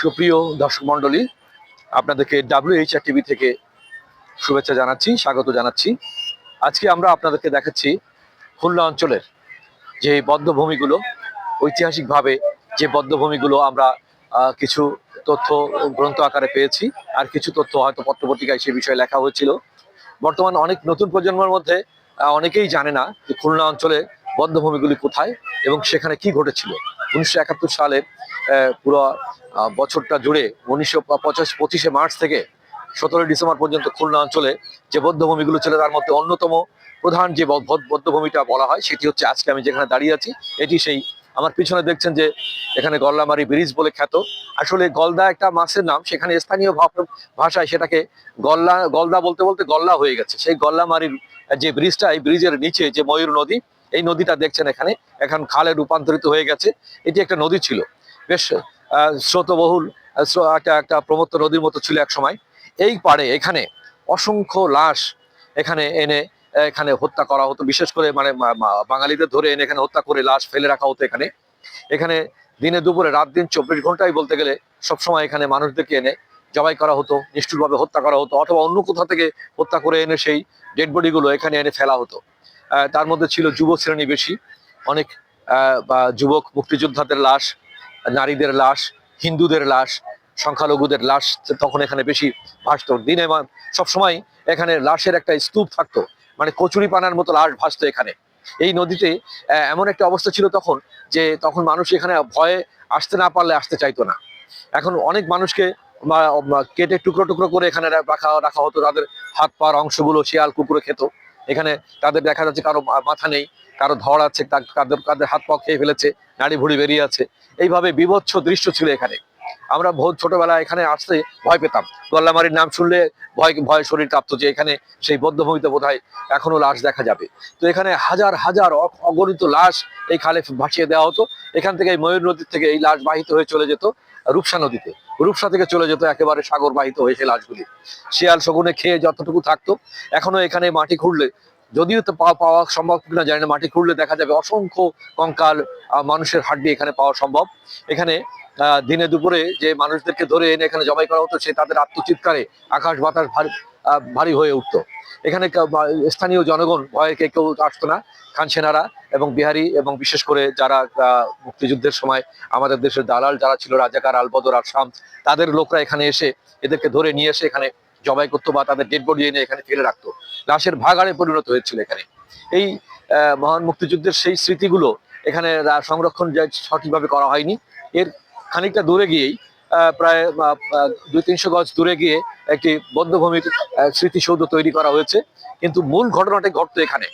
সুপ্রিয় দর্শক মণ্ডলী, আপনাদেরকে ডাব্লিউএইচআর টিভি থেকে শুভেচ্ছা জানাচ্ছি, স্বাগত জানাচ্ছি। আজকে আমরা আপনাদেরকে দেখাচ্ছি খুলনা অঞ্চলের যে বদ্ধভূমিগুলো, ঐতিহাসিকভাবে যে বদ্ধভূমিগুলো আমরা কিছু তথ্য গ্রন্থ আকারে পেয়েছি, আর কিছু তথ্য হয়তো পত্রপত্রিকায় সে বিষয়ে লেখা হয়েছিল। বর্তমান অনেক নতুন প্রজন্মের মধ্যে অনেকেই জানে না যে খুলনা অঞ্চলে বদ্ধভূমিগুলি কোথায় এবং সেখানে কি ঘটেছিল। উনিশশো একাত্তর সালে পুরো বছরটা জুড়ে উনিশশো পঁচাশ পঁচিশে মার্চ থেকে সতেরোই ডিসেম্বর পর্যন্ত খুলনা অঞ্চলে যে বদ্ধভূমিগুলো ছিল তার মধ্যে অন্যতম প্রধান যে বদ্ধভূমিটা বলা হয়, সেটি হচ্ছে আজকে আমি যেখানে দাঁড়িয়ে আছি, এটি সেই আমার পিছনে দেখছেন যে এখানে গল্লামারি ব্রিজ বলে খ্যাত। আসলে গলদা একটা মাছের নাম, সেখানে স্থানীয় ভাষায় সেটাকে গল্লা, গলদা বলতে বলতে গল্লা হয়ে গেছে। সেই গল্লামারির যে ব্রিজটা, এই ব্রিজের নিচে যে ময়ূর নদী, এই নদীটা দেখছেন এখানে, এখন খালে রূপান্তরিত হয়ে গেছে। এটি একটা নদী ছিল। বেশ স্রোতবহুল একটা একটা প্রমত্ত নদীর মতো ছিল এক সময়। এই পাড়ে এখানে অসংখ্য লাশ এখানে এনে, এখানে হত্যা করা হতো। বিশেষ করে মানে বাঙালিদের ধরে এনে এখানে হত্যা করে লাশ ফেলে রাখা হতো এখানে। এখানে দিনে দুপুরে, রাত দিন চব্বিশ ঘন্টাই বলতে গেলে সবসময় এখানে মানুষদেরকে এনে জবাই করা হতো, নিষ্ঠুরভাবে হত্যা করা হতো, অথবা অন্য কোথা থেকে হত্যা করে এনে সেই ডেড বডিগুলো এখানে এনে ফেলা হতো। তার মধ্যে ছিল যুব শ্রেণি বেশি। অনেক যুবক মুক্তিযোদ্ধাদের লাশ নারীদের লাশ, হিন্দুদের লাশ, সংখ্যালঘুদের লাশ তখন এখানে বেশি ভাসতো। দিনে সবসময় এখানে লাশের একটা স্তূপ থাকতো। মানে কচুরি পানার মতো লাশ ভাসতো এখানে। এই নদীতে এমন একটা অবস্থা ছিল তখন যে তখন মানুষ এখানে ভয়ে আসতে না পারলে আসতে চাইতো না। এখন অনেক মানুষকে কেটে টুকরো টুকরো করে এখানে রাখা রাখা হতো। তাদের হাত পার অংশগুলো, শিয়াল, কুকুরে খেত। এখানে তাদের দেখা যাচ্ছে কারও মাথা নেই, কারও ধর আছে কাদের কাদের হাত পা খেয়ে ফেলেছে, নাড়ি ভুড়ি বেরিয়ে আছে। এইভাবে বিভৎস দৃশ্য ছিল এখানে। আমরা বহুত ছোটবেলায় এখানে আসতে ভয় পেতাম। গল্লামারির নাম শুনলে ভয় ভয় শরীর কাঁপতো যে এখানে সেই বদ্ধভূমিতে বোধ হয় এখনও লাশ দেখা যাবে। তো এখানে হাজার হাজার অগণিত লাশ এই খালে ভাসিয়ে দেওয়া হতো। এখান থেকে ময়ূর নদীর থেকে এই লাশ বাহিত হয়ে চলে যেত। রূপসা নদীতে। রূপসা থেকে চলে যেত একেবারে সাগর বাহিত হয়ে সেই লাশগুলি। শিয়াল শগুনে খেয়ে যতটুকু থাকতো এখনও এখানে মাটি খুঁড়লে, যদিও তো পাওয়া সম্ভব কিনা জানি না, মাটি খুঁড়লে দেখা যাবে অসংখ্য কঙ্কাল মানুষের হাড্ডি এখানে পাওয়া সম্ভব। এখানে দিনে দুপুরে যে মানুষদেরকে ধরে এনে এখানে জবাই করা হতো, সে তাদের আত্মচিৎকারে আকাশ বাতাস ভারী হয়ে উঠতো। এখানে স্থানীয় জনগণ ভয়ে কে কেউ আসতো না। খান সেনারা এবং বিহারি এবং বিশেষ করে যারা মুক্তিযুদ্ধের সময় আমাদের দেশের দালাল যারা ছিল, রাজাকার আলবদর আর শাম, তাদের লোকরা এখানে এসে এদেরকে ধরে নিয়ে এসে এখানে জবাই করতো বা তাদের ডেড বডি এনে এখানে ফেলে রাখতো। লাশের ভাগাড়ে পরিণত হয়েছিল এখানে। এই মহান মুক্তিযুদ্ধের সেই স্মৃতিগুলো এখানে সংরক্ষণ সঠিকভাবে করা হয়নি। এর খানিকটা দূরে গিয়েই প্রায় দুই তিনশো গজ দূরে গিয়ে একটি বদ্ধভূমির স্মৃতিসৌধ তৈরি করা হয়েছে। কিন্তু মূল ঘটনাটি ঘটতো এখানে।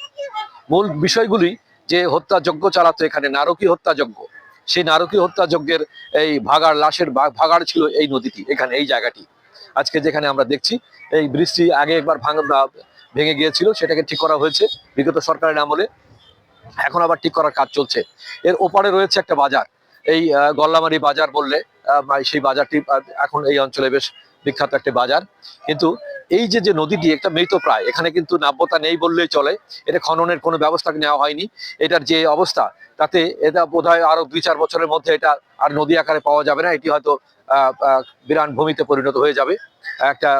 মূল বিষয়গুলি যে হত্যাযজ্ঞ চালাতো এখানে নারকী হত্যাযজ্ঞ। সেই নারকী হত্যাযজ্ঞের এই ভাগাড়, লাশের ভাগাড় ছিল এই নদীটি, এখানে, এই জায়গাটি। আজকে যেখানে আমরা দেখছি, এই ব্রিজটি আগে একবার ভাঙ ভেঙে গিয়েছিল, সেটাকে ঠিক করা হয়েছে বিগত সরকারের আমলে। এখন আবার ঠিক করার কাজ চলছে। এর ওপারে রয়েছে একটা বাজার। এই গল্লামারি বাজার বললে সেই বাজারটি এখন এই অঞ্চলে বেশ বিখ্যাত একটা বাজার। কিন্তু এই যে যে নদীটি, একটা মৃত প্রায়, এখানে কিন্তু নাব্যতা নেই বললেই চলে। এটা খননের কোনো ব্যবস্থা নেওয়া হয়নি। এটার যে অবস্থা, তাতে এটা বোধহয় আরও দুই চার বছরের মধ্যে এটা আর নদী আকারে পাওয়া যাবে না। এটি হয়তো বিরান ভূমিতে পরিণত হয়ে যাবে। একটা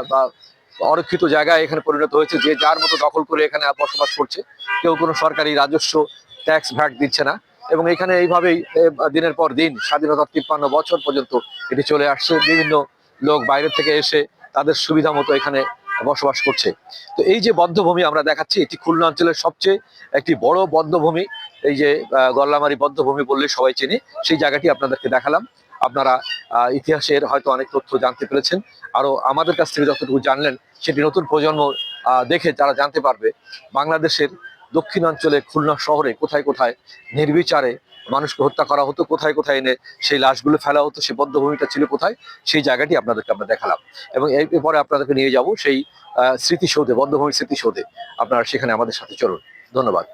অরক্ষিত জায়গায় এখানে পরিণত হয়েছে, যে যার মতো দখল করে এখানে বসবাস করছে। কেউ কোনো সরকারি রাজস্ব ট্যাক্স ভ্যাট দিচ্ছে না। এবং এখানে এইভাবেই দিনের পর দিন স্বাধীনতার তিপ্পান্ন বছর পর্যন্ত এটি চলে আসছে। বিভিন্ন লোক বাইরে থেকে এসে তাদের সুবিধা মতো এখানে বসবাস করছে। তো এই যে বদ্ধভূমি আমরা দেখাচ্ছি, এটি খুলনা অঞ্চলের সবচেয়ে একটি বড় বদ্ধভূমি। এই যে গল্লামারি বদ্ধভূমি বললে সবাই চেনে, সেই জায়গাটি আপনাদেরকে দেখালাম। আপনারা ইতিহাসের হয়তো অনেক তথ্য জানতে পেরেছেন। আরও আমাদের কাছ থেকে যতটুকু জানলেন, সেটি নতুন প্রজন্ম দেখে তারা জানতে পারবে। বাংলাদেশের দক্ষিণাঞ্চলে খুলনা শহরে কোথায় কোথায় নির্বিচারে মানুষকে হত্যা করা হতো, কোথায় কোথায় এনে সেই লাশগুলো ফেলা হতো, সে বদ্ধভূমিটা ছিল কোথায়, সেই জায়গাটি আপনাদেরকে আমরা দেখালাম। এবং এরপরে আপনাদেরকে নিয়ে যাব সেই স্মৃতিসৌধে, বদ্ধভূমির স্মৃতিসৌধে। আপনারা সেখানে আমাদের সাথে চলুন। ধন্যবাদ।